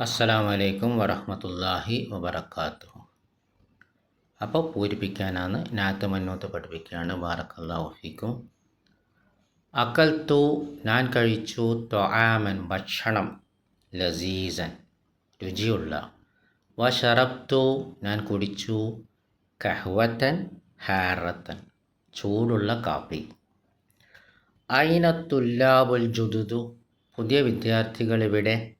അസ്സലാം വലൈക്കും വറഹമത്തല്ലാഹി വബർക്കാത്തു അപ്പോൾ പൂരിപ്പിക്കാനാണ് നാത്ത് മുന്നോട്ട് പഠിപ്പിക്കുകയാണ്. ബാറക്കല്ലാഹുഫിക്കും അക്കൽ തൂ ഞാൻ കഴിച്ചു തൊആമൻ ഭക്ഷണം ലസീസൻ രുചിയുള്ള. വ ഷറബ്തു ഞാൻ കുടിച്ചു കഹ്വത്തൻ ഹാറത്തൻ ചൂടുള്ള കാപ്പി. ഐനത്തുല്ലാബുൽ ജുദുദു പുതിയ വിദ്യാർത്ഥികൾ ഇവിടെ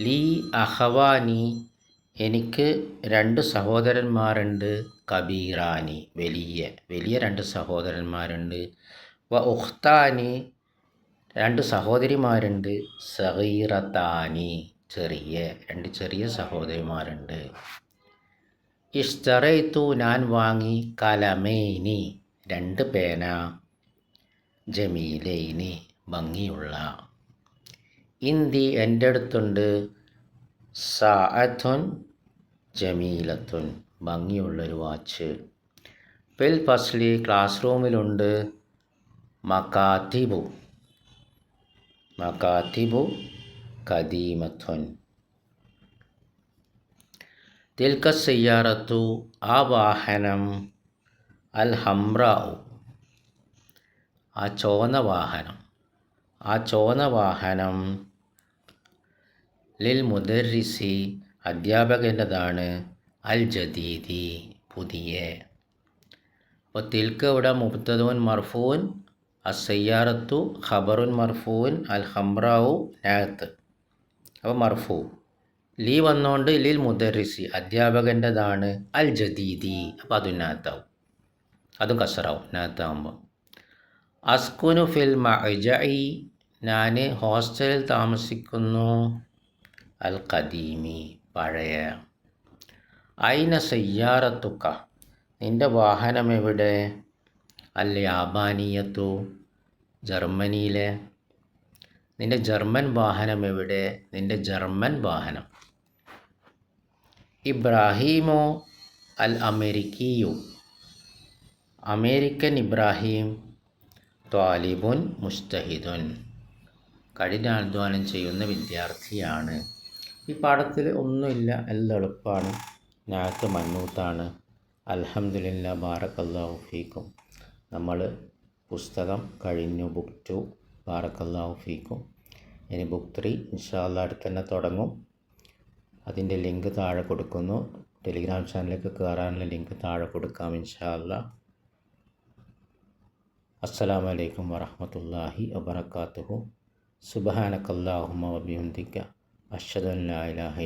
ലീ അഹവാനി എനിക്ക് രണ്ട് സഹോദരന്മാരുണ്ട്. കബീറാനി വലിയ വലിയ രണ്ട് സഹോദരന്മാരുണ്ട്. വ ഉഖ്താനി രണ്ട് സഹോദരിമാരുണ്ട്. സഹീറത്താനി ചെറിയ രണ്ട് ചെറിയ സഹോദരിമാരുണ്ട്. ഇഷ്തറൈത്തു ഞാൻ വാങ്ങി കലമേനി രണ്ട് പേന ജമീലൈനി ഭംഗിയുള്ള ഇന്തി എന്റെ അടുത്തുണ്ട്. സാഅത്തുൻ ജമീലത്തുൻ. ഭംഗിയുള്ളൊരു വാച്ച്. പിൽ ഫസ്ലി ക്ലാസ് റൂമിലുണ്ട്. മക്കാത്തിബു മക്കാത്തിബു കദീമത്തുൻ. തിൽക്ക സയ്യാറത്തു ആ വാഹനം അൽ ഹംറാവു ആ ചോന വാഹനം. ആ ചോന വാഹനം ലിൽ മുദരിസി അധ്യാപകന്റെതാണ് അൽ ജദീദി പുതിയ. അപ്പോൾ തിൽക്ക് ഇവിടെ മർഫൂൻ അസയ്യാറത്തു ഖബറുൻ മർഫൂൻ അൽ ഹംറാവു നാത്ത്. അപ്പോൾ മർഫൂ. ലീ വന്നുകൊണ്ട് ലിൽ മുദരിസി അധ്യാപകന്റെതാണ് അൽ ജദീദി അപ്പോൾ അതും നാത്താവും. അതും കസറാവും നാത്താവുമ്പോൾ അസ്കുനു ഫിൽ മഅജഇ ഞാൻ ഹോസ്റ്റലിൽ താമസിക്കുന്നു. അൽ ഖദീമി പഴയ. ഐന സയ്യാറത്തുക്ക? നിന്റെ വാഹനം എവിടെ? അൽ യാബാനിയത്തു ജർമ്മനിയിലെ. നിന്റെ ജർമ്മൻ വാഹനം എവിടെ? നിന്റെ ജർമ്മൻ വാഹനം. ഇബ്രാഹീമോ അൽ അമേരിക്കിയു അമേരിക്കൻ ഇബ്രാഹിം ത്വാലിബുൻ മുസ്തഹിദുൻ കഠിനാധ്വാനം ചെയ്യുന്ന വിദ്യാർത്ഥിയാണ് ഈ പാഠത്തിൽ ഒന്നുമില്ല. എല്ലാം എളുപ്പമാണ്. ഞാത്ത് മന്നൂത്താണ് അലഹമില്ല ബാറക്കല്ലാഹു ഫീക്കും. നമ്മൾ പുസ്തകം കഴിഞ്ഞു ബുക്ക് ടു ബാറക്കല്ലാഹു ഫീക്കും. ഇനി ബുക്ക് ത്രീ ഇൻഷാല്ല അടുത്ത് തന്നെ തുടങ്ങും. അതിന്റെ ലിങ്ക് താഴെ കൊടുക്കുന്നു. ടെലിഗ്രാം ചാനലിലേക്ക് കയറാനുള്ള ലിങ്ക് താഴെ കൊടുക്കാം ഇൻഷാല്ല അസ്സാം വലൈക്കും വറഹമത്തല്ലാഹി വബർക്കാത്തു സുബഹാനക്കല്ലാഹുമ വബിഹംദിക്ക. അഷ്ഹദു അൻ ലാ ഇലാഹ